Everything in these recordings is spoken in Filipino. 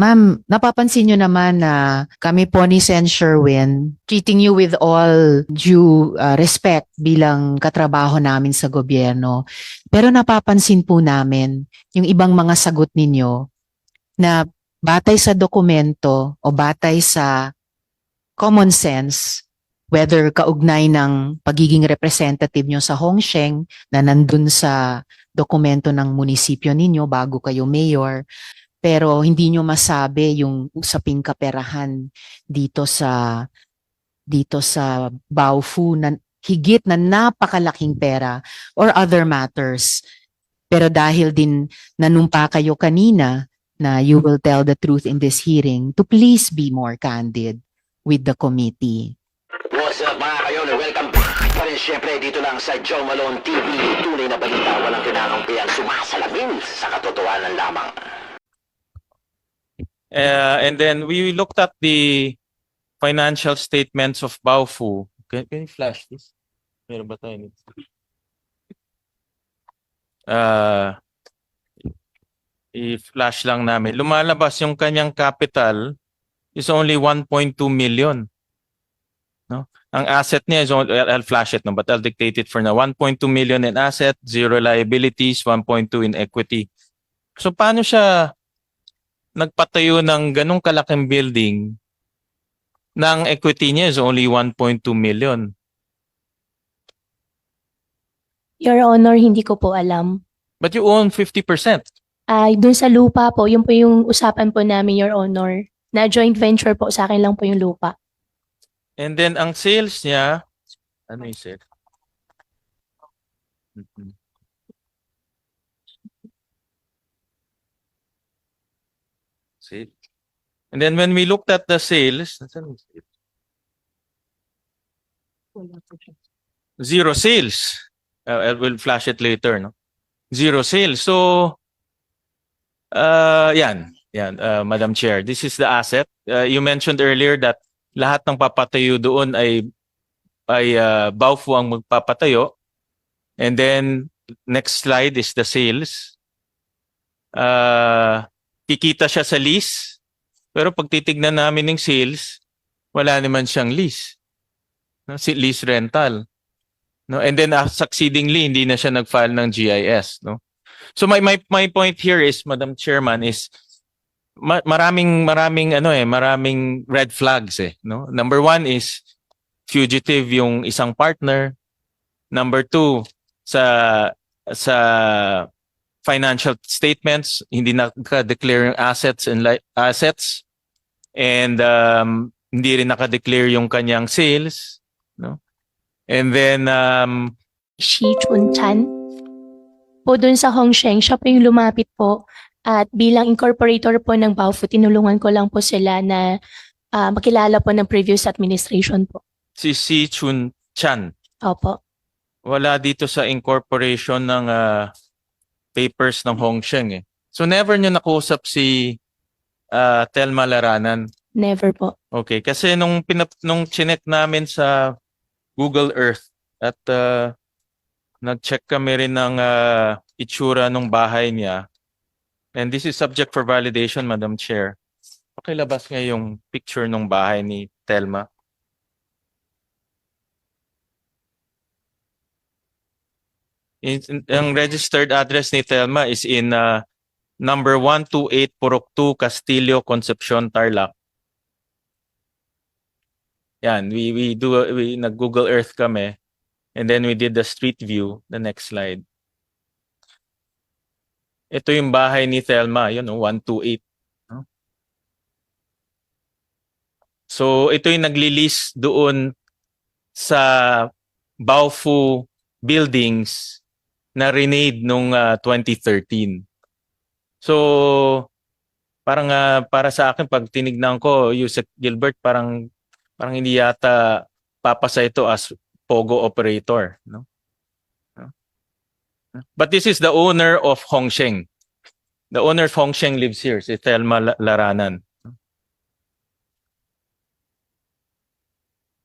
Ma'am, napapansin nyo naman na kami po ni Sen Sherwin, treating you with all due uh, respect bilang katrabaho namin sa gobyerno. Pero napapansin po namin yung ibang mga sagot ninyo na batay sa dokumento o batay sa common sense, whether kaugnay ng pagiging representative nyo sa Hongsheng na nandun sa dokumento ng munisipyo ninyo bago kayo mayor, pero hindi nyo masabi yung usaping kaperahan dito sa dito sa Baofu na higit na napakalaking pera or other matters. Pero dahil din nanumpa kayo kanina na you will tell the truth in this hearing, to please be more candid with the committee. What's up mga kayon? Welcome back pa rin syempre dito lang sa Joe Malone TV. Tunay na balita, walang kinakangpihan, sumasalamin sa katotohanan lamang. Uh, and then we looked at the financial statements of Baofu. Can, can you flash this? Meron ba tayo nito? Uh, i-flash lang namin. Lumalabas yung kanyang capital is only 1.2 million. No? Ang asset niya is only, I'll flash it no, but I'll dictate it for now. 1.2 million in asset, zero liabilities, 1.2 in equity. So paano siya nagpatayo ng ganong kalaking building ang equity niya is only 1.2 million. Your Honor, hindi ko po alam. But you own 50%. Ay, dun sa lupa po, yun po yung usapan po namin, Your Honor. Na joint venture po, sa akin lang po yung lupa. And then ang sales niya, ano yung sales? Mhm. See? And then when we looked at the sales, zero sales. Uh, I will flash it later, no? Zero sales. So, uh, yan, yan, uh, Madam Chair, this is the asset. Uh, you mentioned earlier that lahat ng papatayo doon ay ay uh, Baofu ang magpapatayo. And then next slide is the sales. Uh, kikita siya sa lease. Pero pag titignan namin ng sales, wala naman siyang lease. No, si lease rental. No, and then uh, succeedingly hindi na siya nag-file ng GIS, no. So my my my point here is Madam Chairman is ma- maraming maraming ano eh, maraming red flags eh, no? Number one is fugitive yung isang partner. Number two, sa sa financial statements, hindi naka-declare yung assets and li- assets and um, hindi rin naka-declare yung kanyang sales, no? And then um, Shi Chun Chan. Po dun sa Hongsheng, siya po yung lumapit po. At bilang incorporator po ng Baofu, tinulungan ko lang po sila na ah, makilala po ng previous administration po. si Si Chun Chan. Opo. wala dito sa incorporation ng ah, papers ng Hongsheng eh. So never nyo nakusap si ah, Telma Laranan. Never po. Okay, kasi nung pinap nung chinek namin sa Google Earth at ah, nag-check kami rin ng ah, itsura ng bahay niya. And this is subject for validation, Madam Chair. Pakilabas nga yung picture ng bahay ni Telma. In, ang registered address ni Telma is in uh, number 128 Purok 2 Castillo, Concepcion, Tarlac. Yan, we we do we nag Google Earth kami and then we did the street view, the next slide. Ito yung bahay ni Telma, yun, no, 128. no? So ito yung nagli-lease doon sa Baofu buildings na renade nung ah, 2013. So parang ah, para sa akin pag tinignan ko Yusek Gilbert parang parang hindi yata papasa ito as pogo operator, no? But this is the owner of Hongsheng. The owner of Hongsheng lives here, si Thelma La- Laranan.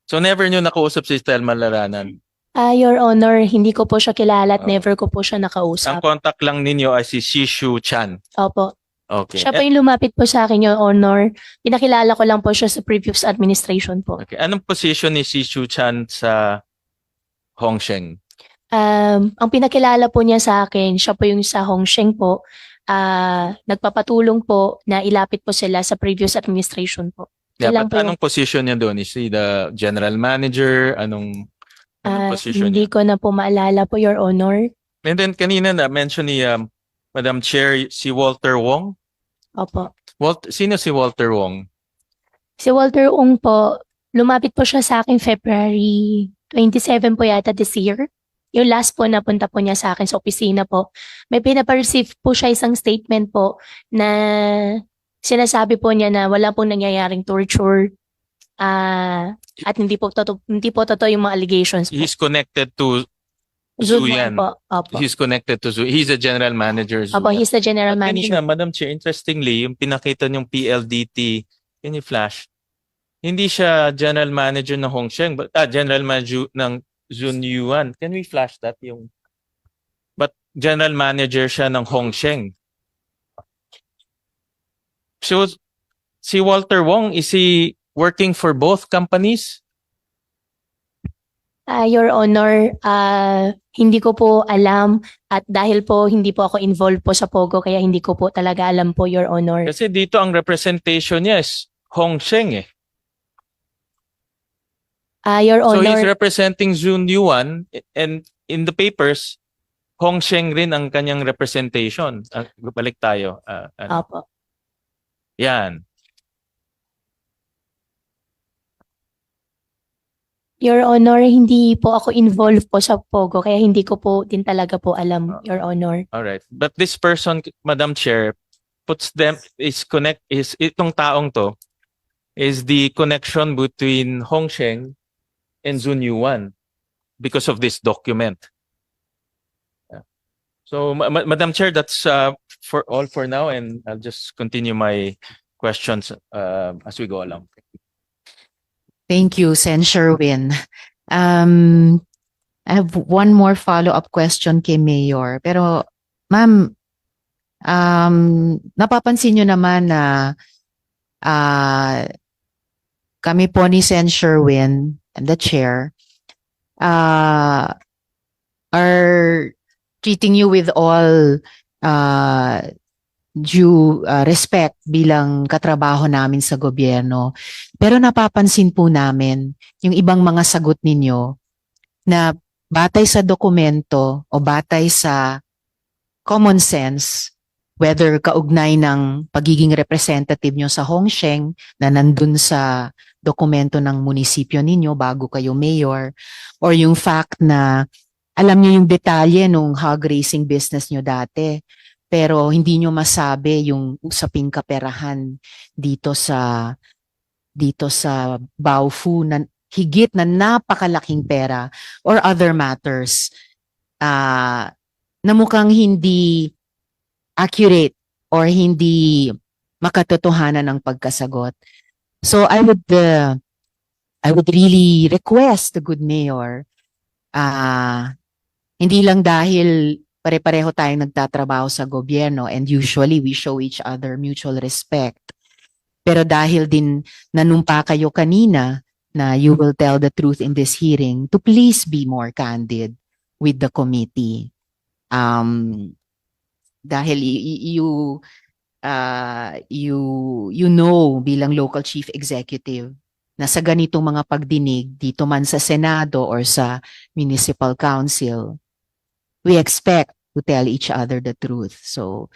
So never nyo nakausap si Thelma Laranan. Ah, Your Honor, hindi ko po siya kilala at Oh. never ko po siya Ang nakausap. contact lang ninyo ay si Shishu Chan. Opo. Okay. Siya po yung lumapit po sa akin, Your Honor. Pinakilala ko lang po siya sa previous administration po. Okay. Anong position ni si Shu Chan sa Hongsheng? Um, ang pinakilala po niya sa akin, siya po yung sa Hongsheng po. ah nagpapatulong po na ilapit po sila sa previous administration po. Yeah, Ilan but po yung- anong position niya doon? Is he the general manager? Anong, anong Ah, position hindi niya? ko na po maalala po, Your Honor. And then kanina na mention ni um, Madam Chair si Walter Wong. Opo. Walt, sino si Walter Wong? Si Walter Ung po, lumapit po siya sa akin February 27 po yata this year. Yung last po napunta po niya sa akin sa opisina po. May pinapareceive po siya isang statement po na sinasabi po niya na wala pong nangyayaring torture ah at hindi po totoo hindi po totoo yung mga allegations po. He's connected to Zudwan Zuyan. po. Opo. He's connected to Zu. He's a general manager. Opo, Zuyan. he's the general manager. Kanina, Madam Chair, interestingly, yung pinakita niyong PLDT, can you flash? Hindi siya general manager ng Hongsheng, but ah, general manager ng Zun Yuan. Can we flash that yung But general manager siya ng Hongsheng. So si Walter Wong is he working for both companies? Ah, Your Honor, ah, hindi ko po alam at dahil po hindi po ako involved po sa Pogo kaya hindi ko po talaga alam po, Your Honor. Kasi dito ang representation niya is Hongsheng eh. Ah, Your So he's Honor, representing Zun Yuan and in the papers, Hongsheng rin ang kanyang representation. Ah, balik tayo. Ah, ano, opo. yan. Your Honor, hindi po ako involved po sa Pogo kaya hindi ko po din talaga po alam, Your Honor. All right. But this person, Madam Chair, puts them, is connect, is itong taong to, is the connection between Hongsheng and Zun Yuan because of this document. Yeah. So, Ma- Ma- Madam Chair, that's uh, for all for now, and I'll just continue my questions uh, as we go along. Thank you, Sen Sherwin. Um, I have one more follow-up question kay Mayor. Pero, ma'am, um, napapansin nyo naman na ah, kami po ni Sen Sherwin and the chair uh, are treating you with all uh, due uh, respect bilang katrabaho namin sa gobyerno. Pero napapansin po namin yung ibang mga sagot ninyo na batay sa dokumento o batay sa common sense, whether kaugnay ng pagiging representative nyo sa Hongsheng na nandun sa dokumento ng munisipyo ninyo bago kayo mayor, or yung fact na alam niyo yung detalye nung hog racing business nyo dati, pero hindi nyo masabi yung usaping kaperahan dito sa dito sa Baofu na higit na napakalaking pera or other matters ah na mukhang hindi accurate or hindi makatotohanan ng pagkasagot. So I would uh, I would really request the good mayor ah hindi lang dahil pare-pareho tayong nagtatrabaho sa gobyerno and usually we show each other mutual respect. Pero dahil din nanumpa kayo kanina na you will tell the truth in this hearing to please be more candid with the committee. Um, dahil you uh, you you know bilang local chief executive na sa ganitong mga pagdinig dito man sa Senado or sa municipal council we expect to tell each other the truth. So,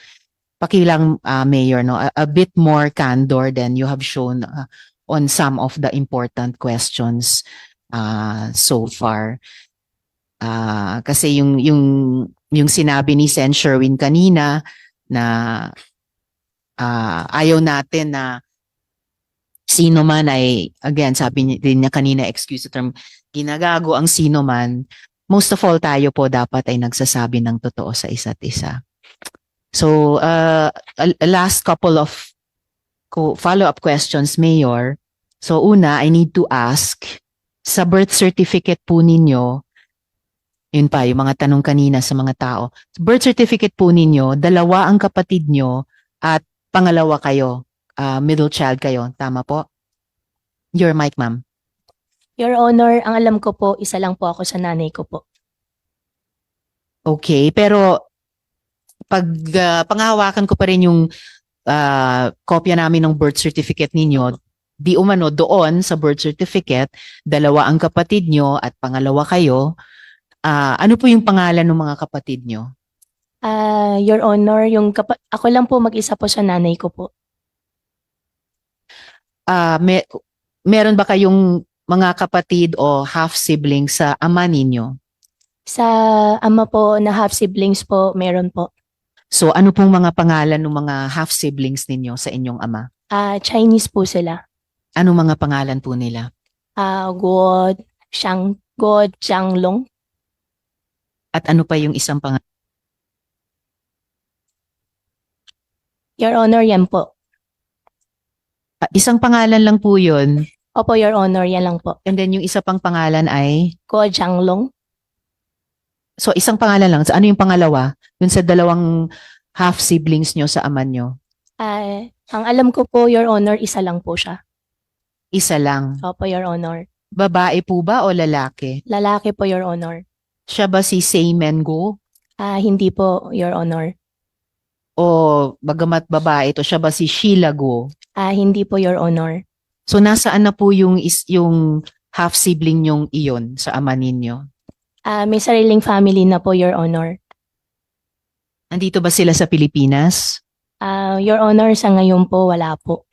pakilang uh, mayor no a, a bit more candor than you have shown uh, on some of the important questions uh, so far. Ah, kasi yung yung yung sinabi ni Sen Sherwin kanina na ah, ayaw natin na sino man ay again sabi din niya kanina excuse the term ginagago ang sino man most of all tayo po dapat ay nagsasabi ng totoo sa isa't isa. So, uh, last couple of follow-up questions, Mayor. So, una, I need to ask, sa birth certificate po ninyo, yun pa, yung mga tanong kanina sa mga tao, birth certificate po ninyo, dalawa ang kapatid nyo at pangalawa kayo, ah, middle child kayo, tama po? Your mic, ma'am. Your Honor, ang alam ko po, isa lang po ako sa nanay ko po. Okay, pero pag ah, panghahawakan ko pa rin yung ah, kopya namin ng birth certificate ninyo, di umano doon sa birth certificate, dalawa ang kapatid nyo at pangalawa kayo. Ah, ano po yung pangalan ng mga kapatid nyo? Ah, Your Honor, yung kapa- ako lang po mag-isa po sa nanay ko po. Ah, me- meron ba kayong mga kapatid o half siblings sa ama ninyo? Sa ama po na half siblings po, meron po. So ano pong mga pangalan ng mga half siblings ninyo sa inyong ama? Ah, Chinese po sila. Anong mga pangalan po nila? Ah, God, Shang, God, Changlong. At ano pa yung isang pangalan? Your Honor, yan po. Ah, isang pangalan lang po yun. Opo, Your Honor, yan lang po. And then yung isa pang pangalan ay, God, Changlong. so isang pangalan lang. So ano yung pangalawa? Dun sa dalawang half siblings nyo sa ama nyo. Ah, ang alam ko po, Your Honor, isa lang po siya. Isa lang. Opo, Your Honor. Babae po ba o lalaki? Lalaki po, Your Honor. Siya ba si Seymen Go? Ah, hindi po, Your Honor. O bagamat babae to, siya ba si Sheila Go? Ah, hindi po, Your Honor. So nasaan na po yung, is, yung half sibling yung iyon sa ama ninyo? Ah, may sariling family na po, Your Honor. Andito ba sila sa Pilipinas? Ah, Your Honor, sa ngayon po, wala po.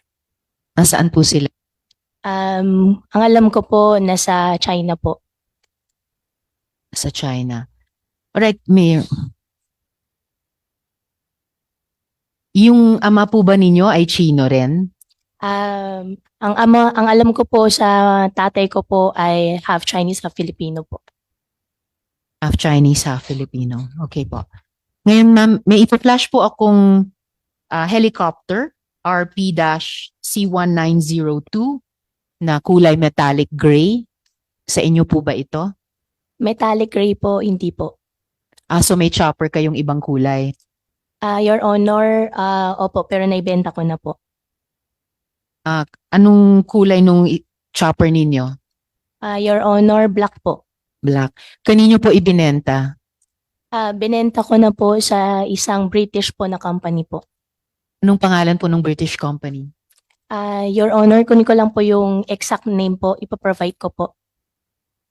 Nasaan po sila? Um, ang alam ko po, nasa China po. Sa China. Alright, Mayor. Yung ama po ba ninyo ay Chino rin? Um, ang ama, ang alam ko po sa tatay ko po ay half Chinese, half Filipino po. Half Chinese, half Filipino. Okay po. Ngayon, ma'am, may ipa-flash po akong ah, helicopter RP-C1902 na kulay metallic gray. Sa inyo po ba ito? Metallic gray po, hindi po. Ah, so may chopper kayong ibang kulay. Ah, Your Honor, ah, opo, pero naibenta ko na po. Anong kulay nung i- chopper ninyo? Ah, Your Honor, black po. Black. Kanino po ibinenta? Ah, binenta ko na po sa isang British po na company po. Anong pangalan po ng British company? Ah, Your Honor, kunin ko lang po yung exact name po, ipoprovide ko po.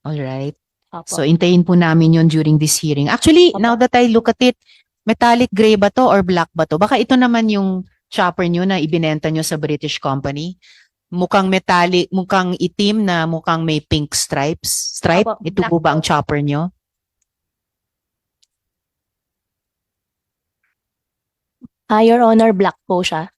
Alright. Opo. So, intayin po namin yun during this hearing. Actually, Opo. now that I look at it, metallic gray ba to or black ba to? Baka ito naman yung chopper nyo na ibinenta nyo sa British company. Mukhang metallic, mukhang itim na mukhang may pink stripes. Stripe? Opo, ito black po ba ang chopper nyo? Ah, Your Honor, black po siya.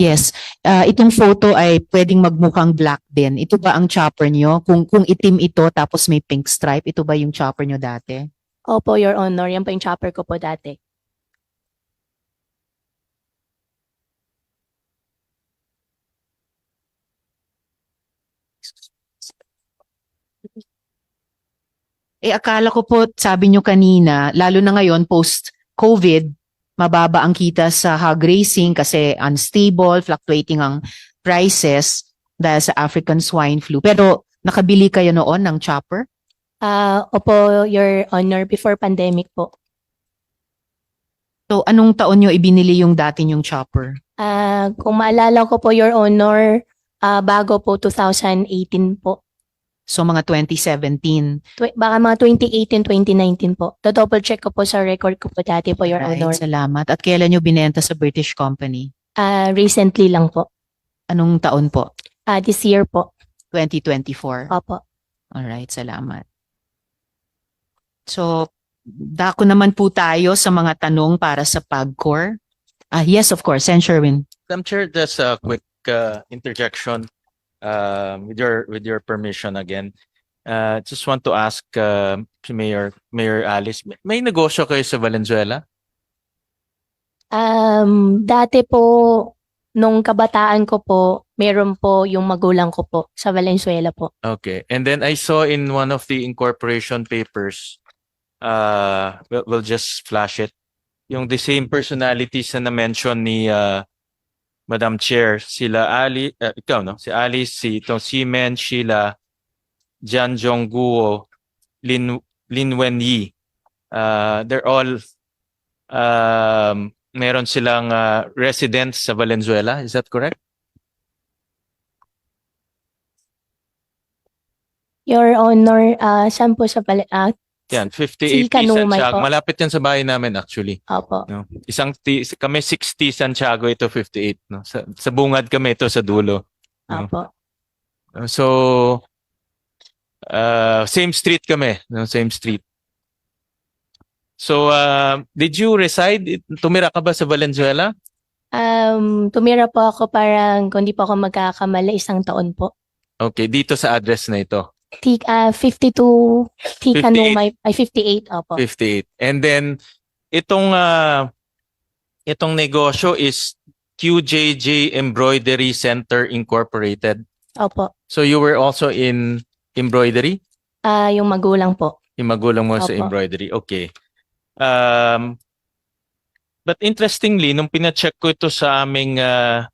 Yes. Ah, itong photo ay pwedeng magmukhang black din. Ito ba ang chopper nyo? Kung, kung itim ito tapos may pink stripe, ito ba yung chopper nyo dati? Opo, Your Honor, yan po yung chopper ko po dati. Eh akala ko po, sabi nyo kanina, lalo na ngayon post-COVID, mababa ang kita sa hog racing kasi unstable, fluctuating ang prices dahil sa African swine flu. Pero nakabili kayo noon ng chopper? Ah, opo, Your Honor, before pandemic po. So anong taon nyo ibinili yung dati yung chopper? Ah, kung maalala ko po, Your Honor, ah, bago po 2018 po. So mga 2017. Tw- baka mga 2018, 2019 po. To-double check ko po sa record ko po dati po, Your Right, Honor. salamat. At kailan nyo binenta sa British company? Ah, recently lang po. Anong taon po? Ah, this year po. 2024. Opo. Alright, salamat. So, dako naman po tayo sa mga tanong para sa PAGCOR. Ah, yes, of course. Sen Sherwin. Madam Chair, just a quick uh, interjection uh, with your with your permission again. Uh, just want to ask uh, si Mayor Mayor Alice, may, may negosyo kayo sa Valenzuela? Um, dati po, nung kabataan ko po, meron po yung magulang ko po sa Valenzuela po. Okay. And then I saw in one of the incorporation papers, uh, we'll, we'll just flash it, yung the same personalities na na-mention ni uh, Madam Chair, sila Ali, uh, ikaw no, si Alice, si Tong Simen, Sheila, Jan Jongguo, Lin Lin Wen Yi. Uh, they're all um meron silang uh, residents sa Valenzuela, is that correct? Your Honor, ah saan po sa ah, Yan, 58 Si T Kanumay Santiago. po. Malapit yan sa bahay namin actually. opo. No? Isang T, kami 60 Santiago, ito 58. No? Sa, sa bungad kami ito sa dulo. No? Opo. So, uh, same street kami. No? Same street. So, uh, did you reside? Tumira ka ba sa Valenzuela? Um, tumira po ako parang, kung di po ako magkakamali, isang taon po. Okay, dito sa address na ito. T, ah 52, T 58. Kanumay, ay 58, opo. 58. And then, itong, uh, itong negosyo is QJJ Embroidery Center Incorporated. Opo. So, you were also in embroidery? Ah yung magulang po. Yung magulang mo sa Opo. embroidery. Okay. Um, but interestingly, nung pina-check ko ito sa aming uh,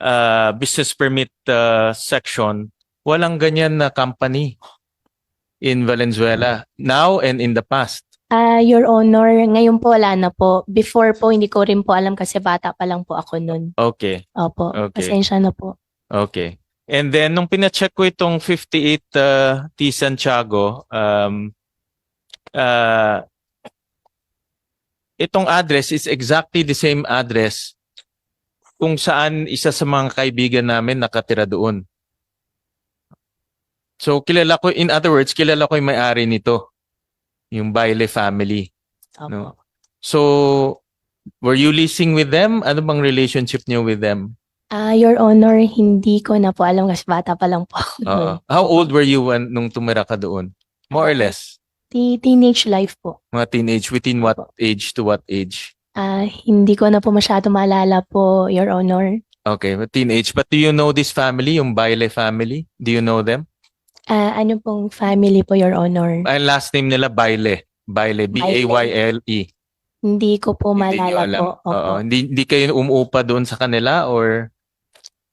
uh, business permit uh, section, walang ganyan na company in Valenzuela now and in the past. Ah, Your Honor, ngayon po wala na po. Before po, hindi ko rin po alam kasi bata pa lang po ako nun. Okay. Opo. Okay. Pasensya na po. Okay. And then, nung pina-check ko itong 58 uh, T. Santiago, um, uh, itong address is exactly the same address kung saan isa sa mga kaibigan namin nakatira doon. So, kilala ko, in other words, kilala ko yung may-ari nito. Yung Baile family. Opo. No. So, were you leasing with them? Ano bang relationship niyo with them? Ah, Your Honor, hindi ko na po alam kasi bata pa lang po ako. Oo. How old were you when, nung tumira ka doon? More or less. Ti- teenage life po. Mga teenage. Within what age to what age? Ah, hindi ko na po masyado maalala po, Your Honor. Okay, but teenage. But do you know this family, yung Baile family? Do you know them? Ah, ano pong family po, Your Honor? Ang last name nila Baile. Baile. B-A-Y-L-E. Hindi ko po Hindi nyo maalala alam. po. Opo. Oo. Hindi, hindi kayo umuupa doon sa kanila or?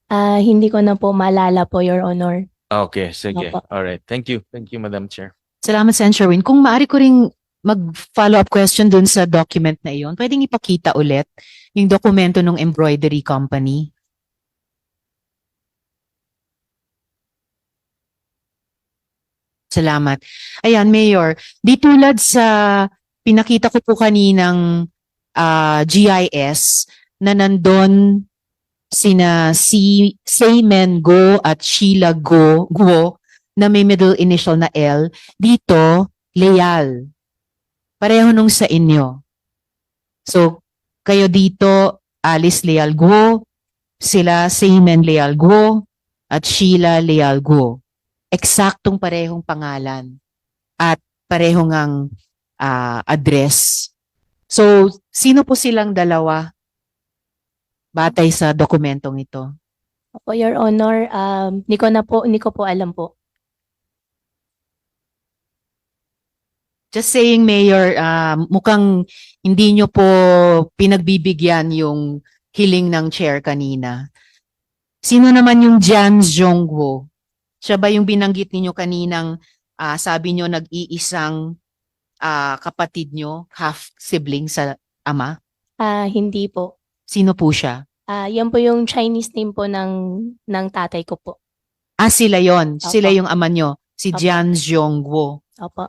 Ah, hindi ko na po maalala po, Your Honor. Okay, sige. Opo. Alright. Thank you. Thank you, Madam Chair. Salamat, Sen. Sherwin. Kung maaari ko ring mag-follow-up question dun sa document na iyon, pwedeng ipakita ulit yung dokumento ng embroidery company. Salamat. Ayan, Mayor. Di tulad sa pinakita ko po kaninang ah, GIS na nandun sina si Seymen Go at Sheila Go, Go na may middle initial na L. Dito, Leal. Pareho nung sa inyo. So, kayo dito, Alice Leal Go, sila Seymen Leal Go, at Sheila Leal Go. Eksaktong parehong pangalan at parehong ang ah, address. So, sino po silang dalawa? Batay sa dokumentong ito. Opo, Your Honor, um, hindi ko na po, hindi ko po alam po. Just saying, Mayor, ah, mukhang hindi nyo po pinagbibigyan yung hiling ng chair kanina. Sino naman yung Jan Zhongguo? Siya ba yung binanggit ninyo kaninang ah, sabi nyo nag-iisang ah, kapatid nyo, half sibling sa ama? Ah, hindi po. Sino po siya? Ah, yan po yung Chinese name po ng ng tatay ko po. Ah, sila yon. Sila yung ama nyo. Si Opo. Jan Zhongguo. Opo.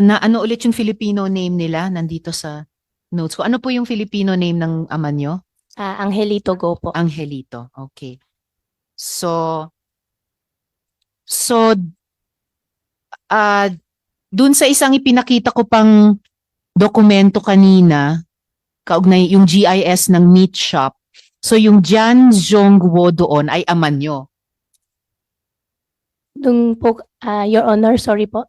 Na, ano ulit yung Filipino name nila nandito sa notes ko? Ano po yung Filipino name ng ama nyo? Ah, Angelito Go po. Angelito. Okay. So, so, ah, dun sa isang ipinakita ko pang dokumento kanina, kaugnay yung GIS ng meat shop. So, yung Jan Zhongguo doon ay aman nyo. Dung po, ah, Your Honor, sorry po.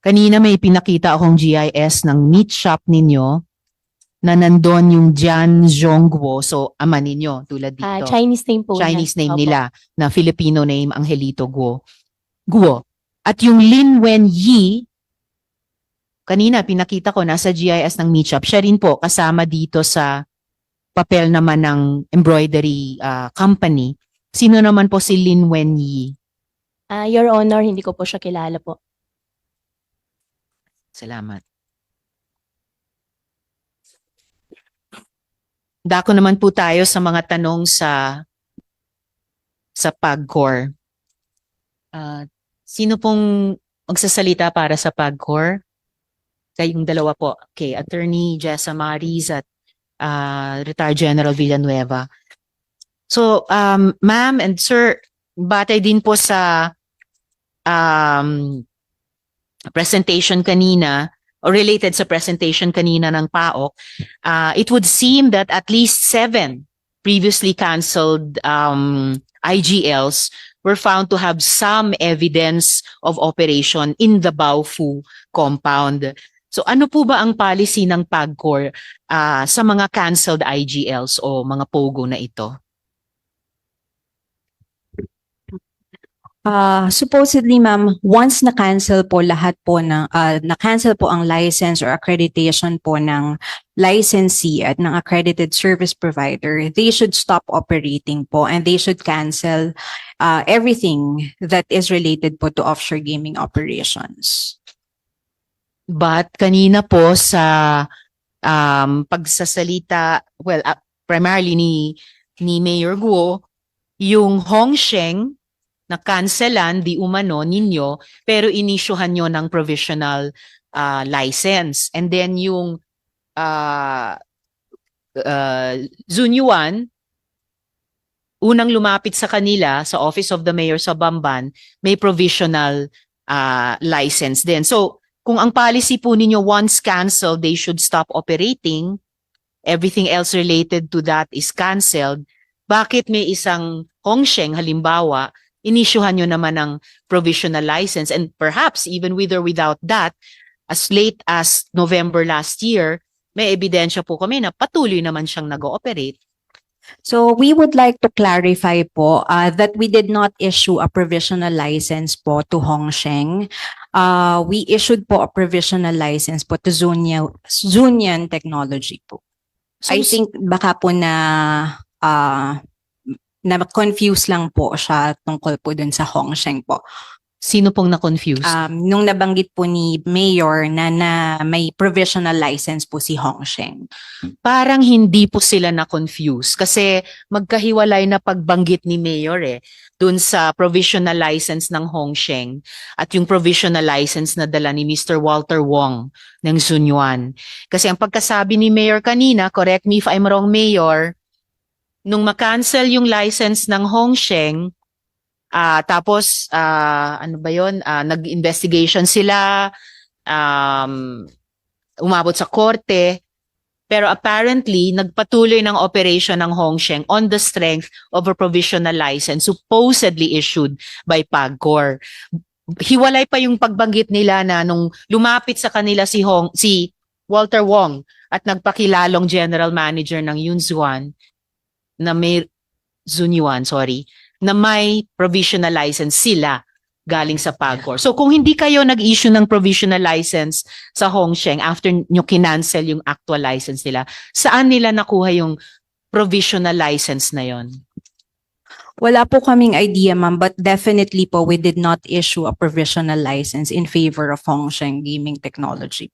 Kanina may pinakita akong GIS ng meat shop ninyo na nandun yung Jan Zhongguo. So, ama ninyo tulad dito. Ah, Chinese name po. Chinese name Opo. nila na Filipino name Angelito Guo. Guo. At yung Lin Wen Yi, kanina pinakita ko nasa GIS ng meat shop, siya rin po kasama dito sa papel naman ng embroidery ah, company. Sino naman po si Lin Wenyi? Ah, Your Honor, hindi ko po siya kilala po. Salamat. Dako naman po tayo sa mga tanong sa sa PAGCOR. Ah, sino pong magsasalita para sa PAGCOR? Kayong dalawa po. Okay, Attorney Jessa Maris at ah, Retired General Villanueva. So, um, ma'am and sir, batay din po sa um, presentation kanina or related sa presentation kanina ng PAOK, uh, it would seem that at least seven previously canceled um, IGLs were found to have some evidence of operation in the Baofu compound. So ano po ba ang policy ng PAGCOR uh, sa mga canceled IGLs o mga POGO na ito? Ah, supposedly ma'am, once na-cancel po lahat po ng ah, na-cancel po ang license or accreditation po ng licensee at ng accredited service provider, they should stop operating po and they should cancel ah, everything that is related po to offshore gaming operations. But kanina po sa um, pagsasalita, well, uh, primarily ni, ni Mayor Guo, yung Hongsheng na cancelan di umano ninyo pero inisyuhan nyo ng provisional uh, license. And then yung uh, uh, Zunyuan, unang lumapit sa kanila sa Office of the Mayor sa Bamban, may provisional uh, license din. So, kung ang policy po ninyo once canceled, they should stop operating, everything else related to that is canceled, bakit may isang Hongsheng halimbawa, inisyuhan nyo naman ng provisional license and perhaps even with or without that, as late as November last year, may ebidensya po kami na patuloy naman siyang nag-ooperate. So we would like to clarify po uh, that we did not issue a provisional license po to Hongsheng. Uh, we issued po a provisional license po to Zunya, Zunyan Technology po. So, I think baka po na uh, na confuse lang po siya tungkol po dun sa Hongsheng po. sino pong na-confuse? Um, nung nabanggit po ni Mayor na, na may provisional license po si Hongsheng. parang hindi po sila na-confuse kasi magkahiwalay na pagbanggit ni Mayor eh dun sa provisional license ng Hongsheng at yung provisional license na dala ni Mr. Walter Wong ng Sunyuan. Kasi ang pagkasabi ni Mayor kanina, correct me if I'm wrong Mayor, nung makancel yung license ng Hongsheng, ah tapos ah ano ba yon Ah, nag-investigation sila, um, umabot sa korte, pero apparently, nagpatuloy ng operation ng Hongsheng on the strength of a provisional license supposedly issued by PAGCOR. Hiwalay pa yung pagbanggit nila na nung lumapit sa kanila si Hong si Walter Wong at nagpakilalong general manager ng Yunzuan na may Zunyuan, sorry, na may provisional license sila galing sa PAGCOR. So kung hindi kayo nag-issue ng provisional license sa Hongsheng after nyo kinancel yung actual license nila, saan nila nakuha yung provisional license na yon? Wala po kaming idea, ma'am, but definitely po, we did not issue a provisional license in favor of Hongsheng Gaming Technology.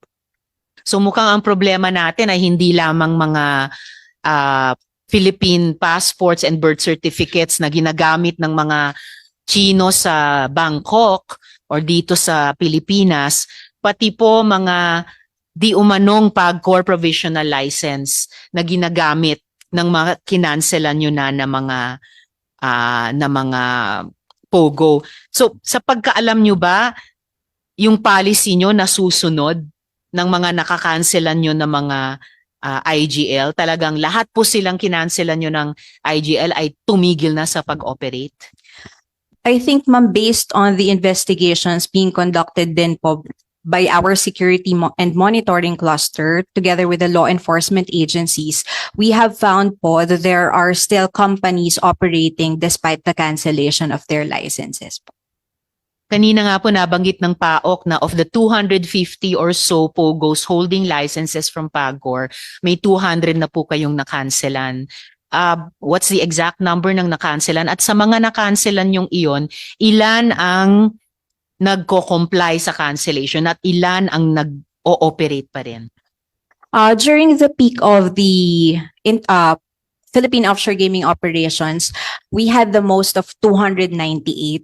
So mukhang ang problema natin ay hindi lamang mga ah, Philippine passports and birth certificates na ginagamit ng mga Chino sa Bangkok or dito sa Pilipinas, pati po mga di umanong PAGCOR provisional license na ginagamit ng mga kinanselan nyo na na mga ah, na mga pogo. So sa pagkaalam nyo ba, yung policy nyo nasusunod ng mga nakakanselan nyo na mga ah, IGL, talagang lahat po silang kinanselan nyo ng IGL ay tumigil na sa pag-operate? I think, ma'am, based on the investigations being conducted din po by our security mo- and monitoring cluster together with the law enforcement agencies, we have found po that there are still companies operating despite the cancellation of their licenses. po. Kanina nga po nabanggit ng PAOK na of the 250 or so POGOs holding licenses from PAGOR, may 200 na po kayong nakanselan. Uh, what's the exact number ng nakanselan? At sa mga nakanselan yung iyon, ilan ang nagko-comply sa cancellation at ilan ang nag-ooperate pa rin? Uh, during the peak of the in, uh, Philippine offshore gaming operations, we had the most of 298.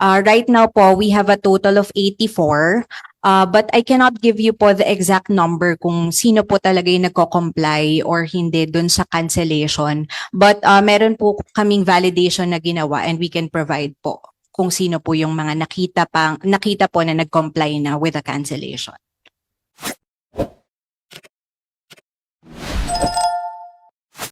Uh, right now po, we have a total of 84. Uh, but I cannot give you po the exact number kung sino po talaga yung nagko-comply or hindi dun sa cancellation. But uh, meron po kaming validation na ginawa and we can provide po kung sino po yung mga nakita pang nakita po na nag-comply na with the cancellation.